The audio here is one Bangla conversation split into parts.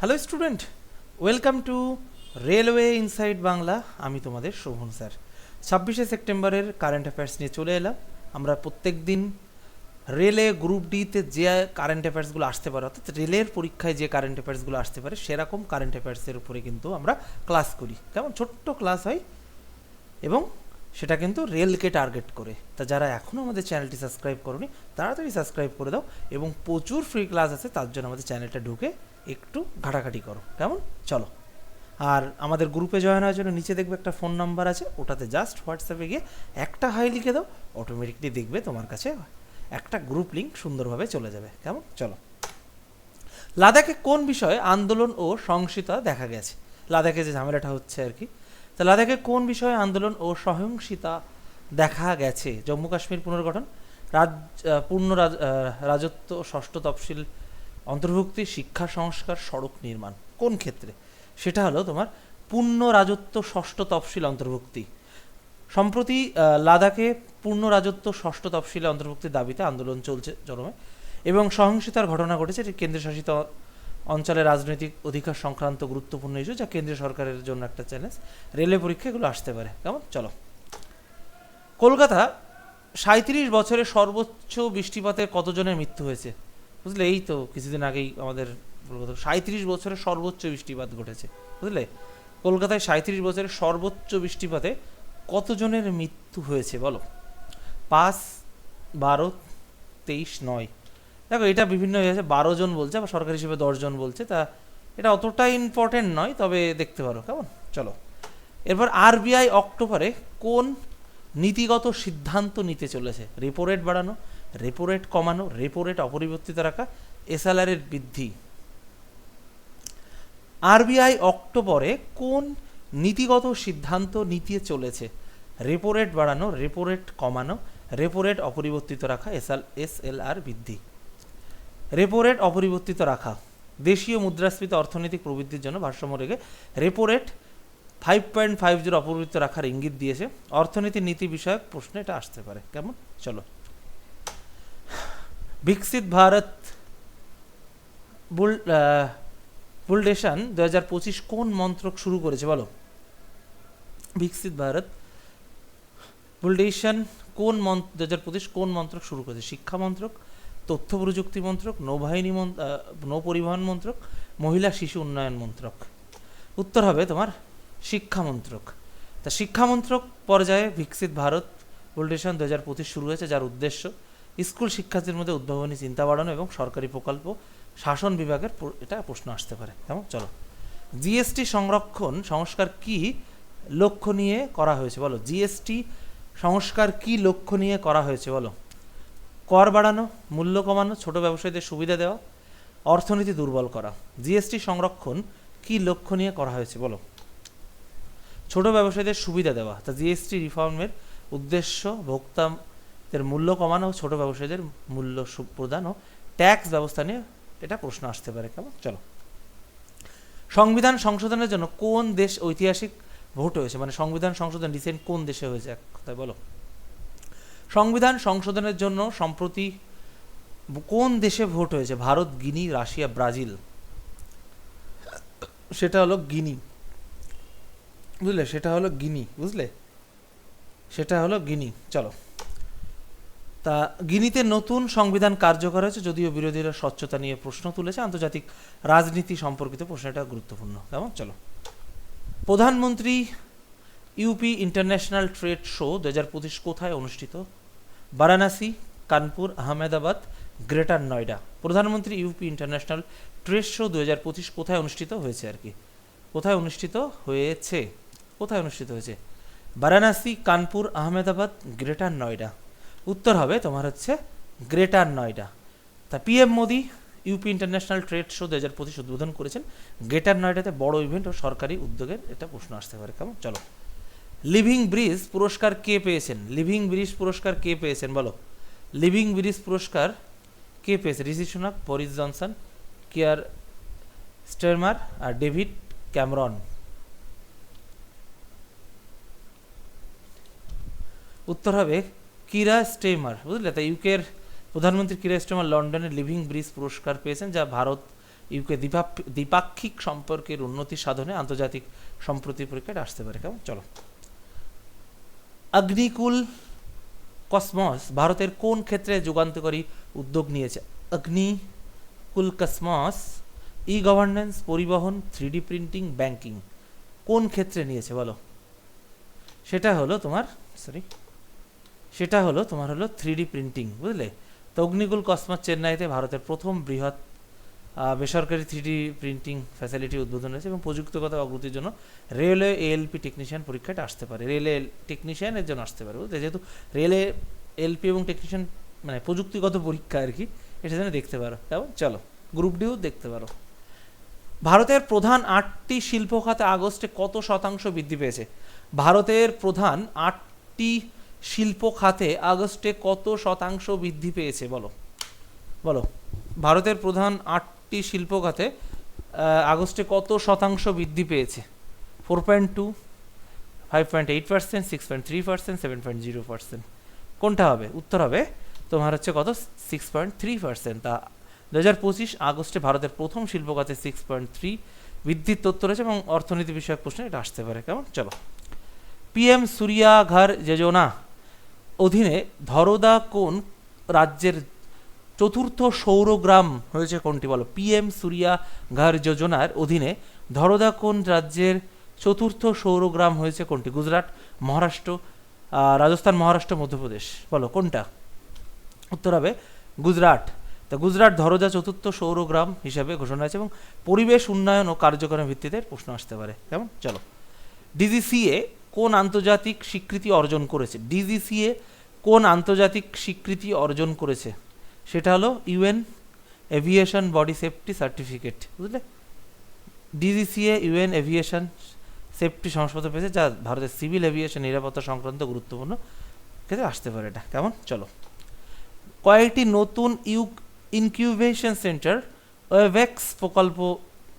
Hello student welcome to railway inside Bangla আমি তোমাদের শোভন স্যার। ছাব্বিশে সেপ্টেম্বরের কারেন্ট অ্যাফেয়ার্স নিয়ে চলে এলাম। আমরা প্রত্যেক দিন রেলে গ্রুপ ডিতে যে কারেন্ট অ্যাফেয়ার্সগুলো আসতে পারে, অর্থাৎ রেলের পরীক্ষায় যে কারেন্ট অ্যাফেয়ার্সগুলো আসতে পারে, সেরকম কারেন্ট অ্যাফেয়ার্সের উপরে কিন্তু আমরা ক্লাস করি। কেমন? ছোট্ট ক্লাস হয় এবং সেটা কিন্তু রেলকে টার্গেট করে। তা যারা এখনও আমাদের চ্যানেলটি সাবস্ক্রাইব করনি, তাড়াতাড়ি সাবস্ক্রাইব করে দাও এবং প্রচুর ফ্রি ক্লাস আছে, তার জন্য আমাদের চ্যানেলটা ঢুকে একটু ঘাটাঘাটি করো। কেমন? চলো। আর আমাদের গ্রুপে জয়েন হওয়ার জন্য নিচে দেখবে একটা ফোন নাম্বার আছে, ওটাতে জাস্ট হোয়াটসঅ্যাপে গিয়ে একটা হাই লিখে দাও অটোমেটিকলি দেখবে তোমার কাছে একটা গ্রুপ লিঙ্ক সুন্দরভাবে চলে যাবে। কেমন? চলো। লাদাখে কোন বিষয়ে আন্দোলন ও সহিংসতা দেখা গেছে? লাদাখে যে ঝামেলাটা হচ্ছে আর কি। তা লাদাখে কোন বিষয়ে আন্দোলন ও সহিংসতা দেখা গেছে? জম্মু কাশ্মীর পুনর্গঠন, রাজ পূর্ণ রাজত্ব, ষষ্ঠ তফসিল অন্তর্ভুক্তি, শিক্ষা, সংস্কার, সড়ক নির্মাণ। কোন ক্ষেত্রে? সেটা হলো তোমার পূর্ণ রাজত্ব, ষষ্ঠ তফসিল অন্তর্ভুক্তি। সম্প্রতি লাদাখে পূর্ণ রাজত্ব, ষষ্ঠ তফসিলে অন্তর্ভুক্তির দাবিতে আন্দোলন চলছে চরমে এবং সহিংসতার ঘটনা ঘটেছে এটি কেন্দ্রশাসিত অঞ্চলের রাজনৈতিক অধিকার সংক্রান্ত গুরুত্বপূর্ণ ইস্যু যা কেন্দ্রীয় সরকারের জন্য একটা চ্যালেঞ্জ রেলওয়ে পরীক্ষা, এগুলো আসতে পারে। কেমন? চলো। কলকাতা সাঁত্রিশ বছরে সর্বোচ্চ বৃষ্টিপাতে কতজনের মৃত্যু হয়েছে? বুঝলে? এই তো কিছুদিন আগেই আমাদের সাঁত্রিশ বছরে সর্বোচ্চ বৃষ্টিপাত ঘটেছে, বুঝলে? কলকাতায় সাঁত্রিশ বছরের সর্বোচ্চ বৃষ্টিপাতে কতজনের মৃত্যু হয়েছে বলো? পাঁচ, বারো, তেইশ, নয়। দেখো, এটা বিভিন্ন হয়ে আছে, বারো জন বলছে, আবার সরকারি হিসেবে দশজন বলছে, তা এটা অতটা ইম্পর্টেন্ট নয়, তবে দেখতে পারো, কেমন? চলো। এরপর আরবিআই অক্টোবরে কোন নীতিগত সিদ্ধান্ত নিতে চলেছে? রেপো রেট বাড়ানো রেপো রেট কমানো রেপো রেট অপরিবর্তিত রাখা এসএলআর এর বৃদ্ধি। আরবিআই অক্টোবরে কোন নীতিগত সিদ্ধান্ত নিতে চলেছে? রেপো রেট বাড়ানো রেপো রেট কমানো রেপো রেট অপরিবর্তিত রাখা এসএল এসএলআর বৃদ্ধি। রেপো রেট অপরিবর্তিত রাখা, দেশীয় মুদ্রাস্ফীতি অর্থনৈতিক প্রবৃদ্ধির জন্য ভারসাম্য রেখে repo rate five point five zero অপরিবর্তিত রাখার ইঙ্গিত দিয়েছে। অর্থনীতি নীতি বিষয়ক প্রশ্ন এটা আসতে পারে। কেমন? চলো। বিকশিত ভারত বুল বুলডেশন দু হাজার পঁচিশ কোন মন্ত্রক শুরু করেছে বলো? বিকশিত ভারত বুলডেশন কোন মন্ত্র দু হাজার পঁচিশ কোন মন্ত্রক শুরু করেছে? শিক্ষা মন্ত্রক, তথ্য প্রযুক্তি মন্ত্রক, নৌবাহিনী নৌপরিবহন মন্ত্রক, মহিলা শিশু উন্নয়ন মন্ত্রক? উত্তর হবে তোমার শিক্ষা মন্ত্রক। তা শিক্ষা মন্ত্রক পর্যায়ে বিকশিত ভারত বুলডেশন দু হাজার পঁচিশ শুরু হয়েছে, যার উদ্দেশ্য স্কুল শিক্ষার্থীর মধ্যে উদ্ভাবনী চিন্তা বাড়ানো এবং সরকারি প্রকল্প, শাসন বিভাগের এটা প্রশ্ন আসতে পারে। কেমন? চলো। জিএসটি সংরক্ষণ সংস্কার কি লক্ষ্য নিয়ে করা হয়েছে বলো? জিএসটি সংস্কার কি লক্ষ্য নিয়ে করা হয়েছে বলো? কর বাড়ানো, মূল্য কমানো, ছোট ব্যবসায়ীদের সুবিধা দেওয়া, অর্থনীতি দুর্বল করা। জিএসটি সংরক্ষণ কি লক্ষ্য নিয়ে করা হয়েছে বলো? ছোট ব্যবসায়ীদের সুবিধা দেওয়া। তা জিএসটি রিফর্মের উদ্দেশ্য ভোক্তাদের মূল্য কমানো, ছোট ব্যবসায়ীদের মূল্য প্রদান ও ট্যাক্স ব্যবস্থা নিয়ে এটা প্রশ্ন আসতে পারে। কেমন? চলো। সংবিধান সংশোধনের জন্য কোন দেশ ঐতিহাসিক ভোট হয়েছে? মানে সংবিধান সংশোধন রিসেন্ট কোন দেশে হয়েছে? এক কথায় বলো। সংবিধান সংশোধনের জন্য সম্প্রতি কোন দেশে ভোট হয়েছে? Bharat, Guinea, Russia, Brazil. সেটা হলো গিনি। বুঝলে? সেটা হলো গিনি। বুঝলে? সেটা হলো গিনি। চলো। তা গিনিতে নতুন সংবিধান কার্যকর হয়েছে যদিও বিরোধীরা স্বচ্ছতা নিয়ে প্রশ্ন তুলেছে। আন্তর্জাতিক রাজনীতি সম্পর্কিত প্রশ্ন এটা গুরুত্বপূর্ণ। কেমন? চলো। প্রধানমন্ত্রী ইউপি ইন্টারন্যাশনাল ট্রেড শো দু হাজার পঁচিশ কোথায় অনুষ্ঠিত? বারাণসী, কানপুর, আহমেদাবাদ, গ্রেটার নয়ডা। প্রধানমন্ত্রী ইউপি ইন্টারন্যাশনাল ট্রেড শো দু হাজার পঁচিশ কোথায় অনুষ্ঠিত হয়েছে আর কি? কোথায় অনুষ্ঠিত হয়েছে? কোথায় অনুষ্ঠিত হয়েছে? বারাণসী, কানপুর, আহমেদাবাদ, গ্রেটার নয়ডা। উত্তর হবে তোমার হচ্ছে গ্রেটার নয়ডা। তা PM Modi UP international trade show দু হাজার পঁচিশ উদ্বোধন করেছেন। গ্রেটার নয়ডাতে বড় ইভেন্ট ও সরকারি উদ্যোগের এটা প্রশ্ন আসতে পারে। কেমন? চলো। লিভিং ব্রিজ পুরস্কার কে পেয়েছেন? লিভিং ব্রিজ পুরস্কার কে পেয়েছেন? বলো। লিভিং ব্রিজ পুরস্কার কে পেয়েছে? Rishi Sunak, Boris Johnson, Keir Starmer আর ডেভিড ক্যামরন। উত্তর হবে কিরা স্টেমার বুঝলে? তাই ইউকের প্রধানমন্ত্রী কিরা স্টেমার লন্ডনে লিভিং ব্রিজ পুরস্কার পেয়েছেন, যা ভারত ইউকে দ্বিপাক্ষিক সম্পর্কের উন্নতি সাধনে আন্তর্জাতিক সম্প্রতি পরীক্ষায় আসতে পারে। কেমন? চলো। অগ্নিকুল কসমস ভারতের কোন ক্ষেত্রে যুগান্তকারী উদ্যোগ নিয়েছে? অগ্নিকুল কসমস ই গভর্নেন্স পরিবহন থ্রিডি প্রিন্টিং ব্যাংকিং কোন ক্ষেত্রে নিয়েছে বলো? সেটা হলো তোমার সরি সেটা হলো তোমার হলো থ্রিডি প্রিন্টিং, বুঝলে? তো অগ্নিকুল কসমস চেন্নাইতে ভারতের প্রথম বৃহৎ বেসরকারি থ্রিডি প্রিন্টিং ফ্যাসিলিটি উদ্বোধন হয়েছে এবং প্রযুক্তিগত অগ্রতির জন্য রেলওয়ে এএলপি টেকনিশিয়ান পরীক্ষাটা আসতে পারে। রেলওয়ে টেকনিশিয়ানের জন্য আসতে পারে, বুঝলে? যেহেতু রেলে এলপি এবং টেকনিশিয়ান মানে প্রযুক্তিগত পরীক্ষা আর কি, এটা যেন দেখতে পারো। কেমন? চলো, গ্রুপ ডিও দেখতে পারো। ভারতের প্রধান আটটি শিল্প খাতে আগস্টে কত শতাংশ বৃদ্ধি পেয়েছে? ভারতের প্রধান আটটি শিল্প খাতে আগস্টে কত শতাংশ বৃদ্ধি পেয়েছে, বলো? বলো। ভারতের প্রধান আটটি শিল্প খাতে আগস্টে কত শতাংশ বৃদ্ধি পেয়েছে? Four point two, five point eight percent, six point three percent, seven point zero percent. কোনটা হবে? উত্তর হবে তোমার হচ্ছে কত? Six point three percent. তা দু হাজার পঁচিশ আগস্টে ভারতের প্রথম শিল্প খাতে সিক্স পয়েন্ট থ্রি বৃদ্ধির তথ্য রয়েছে এবং অর্থনীতি বিষয়ক প্রশ্নে এটা আসতে পারে। কেমন? চলো। পিএম সূর্যা ঘর যোজনা অধীনে ধরোদা কোন রাজ্যের চতুর্থ সৌরগ্রাম হয়েছে কোনটি বলো? পিএম সূর্যা ঘর যোজনার অধীনে ধরোদা কোন রাজ্যের চতুর্থ সৌরগ্রাম হয়েছে কোনটি? গুজরাট, মহারাষ্ট্র রাজস্থান, মহারাষ্ট্র, মধ্যপ্রদেশ। বলো, কোনটা? উত্তর হবে গুজরাট। তা গুজরাট ধরোজা চতুর্থ সৌরগ্রাম হিসাবে ঘোষণা হয়েছে এবং পরিবেশ উন্নয়ন ও কার্যক্রমের ভিত্তিতে প্রশ্ন আসতে পারে। কেমন? চলো। ডিজিসিএ কোন আন্তর্জাতিক স্বীকৃতি অর্জন করেছে? ডিজিসিএ কোন আন্তর্জাতিক স্বীকৃতি অর্জন করেছে? সেটা হলো UN aviation body safety certificate বুঝলে? ডিজিসিএ ইউএন এভিয়েশন সেফটি শংসাপত্র পেয়েছে, যা ভারতের সিভিল এভিয়েশন নিরাপত্তা সংক্রান্ত গুরুত্বপূর্ণ ক্ষেত্রে আসতে পারে এটা। কেমন? চলো। কয়েকটি নতুন ইউক ইনকিউবেশন সেন্টার ওয়েভেক্স প্রকল্প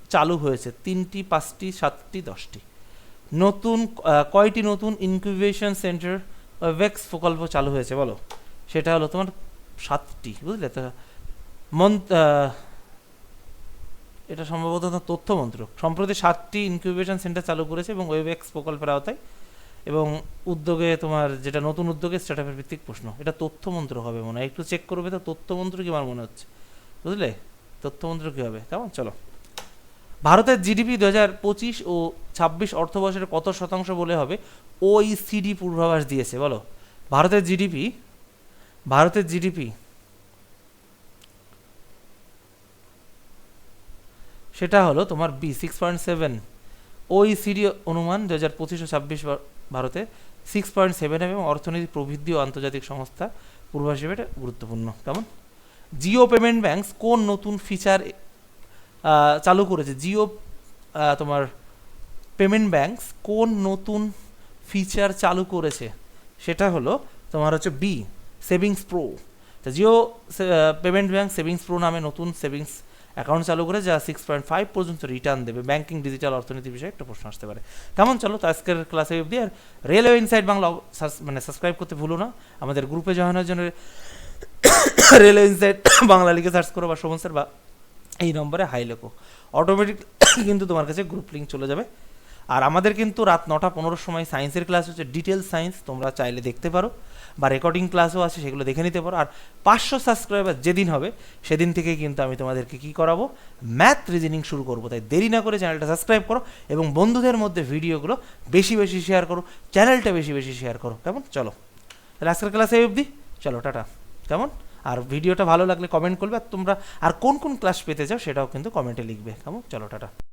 চালু হয়েছে। তিনটি, পাঁচটি, সাতটি, দশটি। নতুন কয়টি নতুন ইনকিউবেশন সেন্টার ওয়েভেক্স প্রকল্প চালু হয়েছে বলো? সেটা হলো তোমার সাতটি, বুঝলে? তো মন এটা সম্ভবত তথ্য মন্ত্রক সম্প্রতি সাতটি ইনকিউবেশন সেন্টার চালু করেছে এবং ওয়েবএক্স প্রকল্পের আওতায় এবং উদ্যোগে তোমার যেটা নতুন উদ্যোগে স্টার্টআপের ভিত্তিক প্রশ্ন। এটা তথ্য মন্ত্রক হবে মনে হয়। একটু চেক করবে তো তথ্য মন্ত্রক কি আমার মনে হচ্ছে। বুঝলে? তথ্য মন্ত্রক কী হবে। তেমন চলো। ভারতের জিডিপি দু হাজার পঁচিশ ও ছাব্বিশ অর্থবর্ষের কত শতাংশ বলে হবে? ওইসিডি পূর্বাভাস দিয়েছে, বলো। ভারতের জিডিপি ভারতের জিডিপি সেটা হলো তোমার B six point seven OECD অনুমান দু হাজার পঁচিশ ও ছাব্বিশ ভারতে সিক্স পয়েন্ট সেভেন এবং অর্থনীতি প্রবৃদ্ধি ও আন্তর্জাতিক সংস্থা পূর্বাভাস হিসেবে এটা গুরুত্বপূর্ণ। কেমন? জিও পেমেন্ট ব্যাংকস কোন নতুন ফিচার চালু করেছে। জিও তোমার পেমেন্ট ব্যাংকস কোন নতুন ফিচার চালু করেছে? সেটা হলো তোমার হচ্ছে বি সেভিংস প্রো। তো Jio payment bank savings pro নামে নতুন সেভিংস অ্যাকাউন্ট চালু করে, যা সিক্স পয়েন্ট ফাইভ পর্যন্ত রিটার্ন দেবে। ব্যাংকিং ডিজিটাল অর্থনীতি বিষয়ে একটা প্রশ্ন আসতে পারে। কেমন চলো, তো আজকের ক্লাসে অবধি, আর রেলওয়ে ইনসাইড বাংলা মানে সাবস্ক্রাইব করতে ভুলো না। আমাদের গ্রুপে জয়েন হওয়ার জন্য রেলওয়ে ইনসাইড বাংলা লিখে সার্চ করো বা সোমন বা এই নম্বরে হাই লেখো। অটোমেটিক কিন্তু তোমার কাছে গ্রুপ লিঙ্ক চলে যাবে। আর আমাদের কিন্তু রাত নটা পনেরোর সময় সায়েন্সের ক্লাস হচ্ছে ডিটেল সায়েন্স তোমরা চাইলে দেখতে পারো। বা রেকর্ডিং ক্লাসও আছে, সেগুলো দেখে নিতে পারো। আর পাঁচশো সাবস্ক্রাইবার যেদিন হবে, সেদিন থেকেই কিন্তু আমি তোমাদেরকে কী করাবো? ম্যাথ রিজনিং শুরু করব। তাই দেরি না করে চ্যানেলটা সাবস্ক্রাইব করো এবং বন্ধুদের মধ্যে ভিডিওগুলো বেশি বেশি শেয়ার করো। চ্যানেলটা বেশি বেশি শেয়ার করো। কেমন? চলো। তাহলে আজকের ক্লাসে অবধি। চলো, টাটা। কেমন? আর ভিডিওটা ভালো লাগলে কমেন্ট করবে আর তোমরা আর কোন কোন ক্লাস পেতে চাও সেটাও কিন্তু কমেন্টে লিখবে। কেমন? চলো, টাটা।